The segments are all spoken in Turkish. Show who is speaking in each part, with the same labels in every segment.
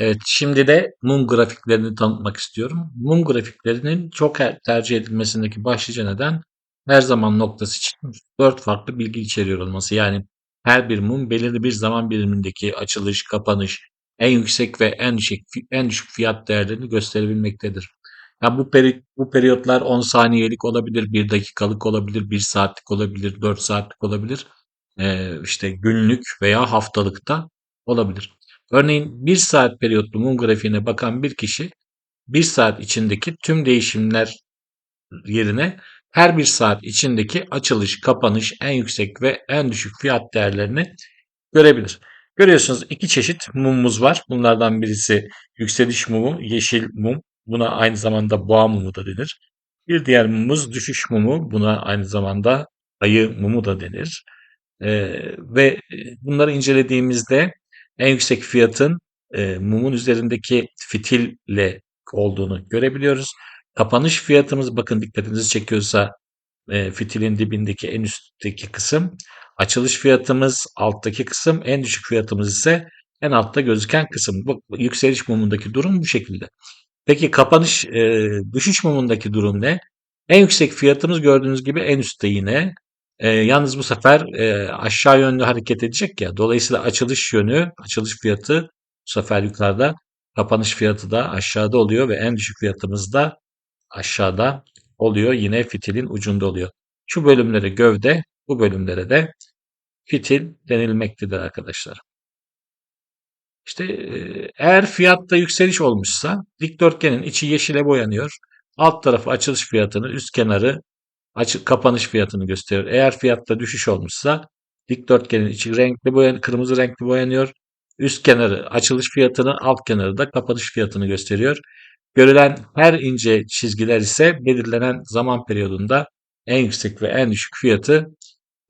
Speaker 1: Evet, şimdi de mum grafiklerini tanıtmak istiyorum. Mum grafiklerinin çok er- tercih edilmesindeki başlıca neden her zaman noktası için dört farklı bilgi içeriyor olması. Yani her bir mum belirli bir zaman birimindeki açılış, kapanış, en yüksek ve en düşük, en düşük fiyat değerlerini gösterebilmektedir. Yani bu, peri, bu periyotlar 10 saniyelik olabilir, 1 dakikalık olabilir, 1 saatlik olabilir, 4 saatlik olabilir. Ee, işte günlük veya haftalıkta olabilir. Örneğin 1 saat periyotlu mum grafiğine bakan bir kişi 1 saat içindeki tüm değişimler yerine her bir saat içindeki açılış, kapanış, en yüksek ve en düşük fiyat değerlerini görebilir. Görüyorsunuz iki çeşit mumumuz var. Bunlardan birisi yükseliş mumu, yeşil mum. Buna aynı zamanda boğa mumu da denir. Bir diğer mumumuz düşüş mumu. Buna aynı zamanda ayı mumu da denir. Ee, ve bunları incelediğimizde en yüksek fiyatın e, mumun üzerindeki fitille olduğunu görebiliyoruz. Kapanış fiyatımız bakın dikkatinizi çekiyorsa e, fitilin dibindeki en üstteki kısım. Açılış fiyatımız alttaki kısım. En düşük fiyatımız ise en altta gözüken kısım. Bu yükseliş mumundaki durum bu şekilde. Peki kapanış e, düşüş mumundaki durum ne? En yüksek fiyatımız gördüğünüz gibi en üstte yine. E, yalnız bu sefer e, aşağı yönlü hareket edecek ya. Dolayısıyla açılış yönü, açılış fiyatı bu sefer yukarıda, kapanış fiyatı da aşağıda oluyor ve en düşük fiyatımız da aşağıda oluyor. Yine fitilin ucunda oluyor. Şu bölümlere gövde, bu bölümlere de fitil denilmektedir arkadaşlar. İşte e, eğer fiyatta yükseliş olmuşsa dikdörtgenin içi yeşile boyanıyor. Alt tarafı açılış fiyatını, üst kenarı açık kapanış fiyatını gösteriyor. Eğer fiyatta düşüş olmuşsa dikdörtgenin içi renkli boyan, kırmızı renkli boyanıyor. Üst kenarı açılış fiyatını, alt kenarı da kapanış fiyatını gösteriyor. Görülen her ince çizgiler ise belirlenen zaman periyodunda en yüksek ve en düşük fiyatı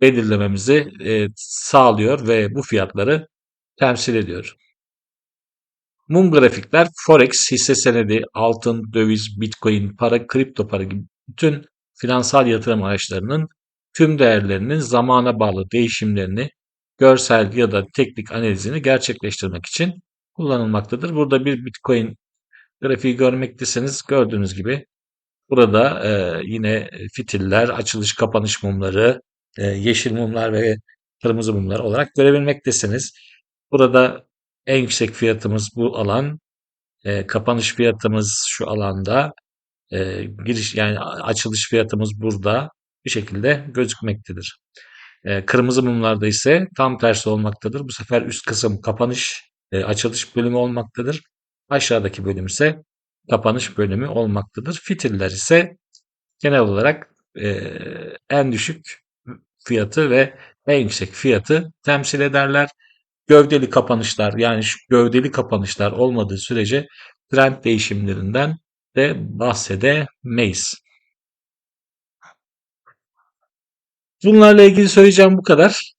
Speaker 1: belirlememizi e, sağlıyor ve bu fiyatları temsil ediyor. Mum grafikler forex, hisse senedi, altın, döviz, bitcoin, para, kripto para gibi bütün finansal yatırım araçlarının tüm değerlerinin zamana bağlı değişimlerini görsel ya da teknik analizini gerçekleştirmek için kullanılmaktadır. Burada bir bitcoin grafiği görmektesiniz. Gördüğünüz gibi burada e, yine fitiller, açılış kapanış mumları, e, yeşil mumlar ve kırmızı mumlar olarak görebilmektesiniz. Burada en yüksek fiyatımız bu alan, e, kapanış fiyatımız şu alanda, e, giriş yani açılış fiyatımız burada bir şekilde gözükmektedir. E, kırmızı mumlarda ise tam tersi olmaktadır. Bu sefer üst kısım kapanış, e, açılış bölümü olmaktadır. Aşağıdaki bölüm ise kapanış bölümü olmaktadır. Fitiller ise genel olarak e, en düşük fiyatı ve en yüksek fiyatı temsil ederler. Gövdeli kapanışlar yani şu gövdeli kapanışlar olmadığı sürece trend değişimlerinden de bahsedemeyiz. Bunlarla ilgili söyleyeceğim bu kadar.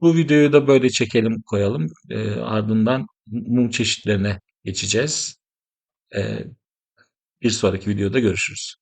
Speaker 1: Bu videoyu da böyle çekelim koyalım. E, ardından mum çeşitlerine geçeceğiz. E, bir sonraki videoda görüşürüz.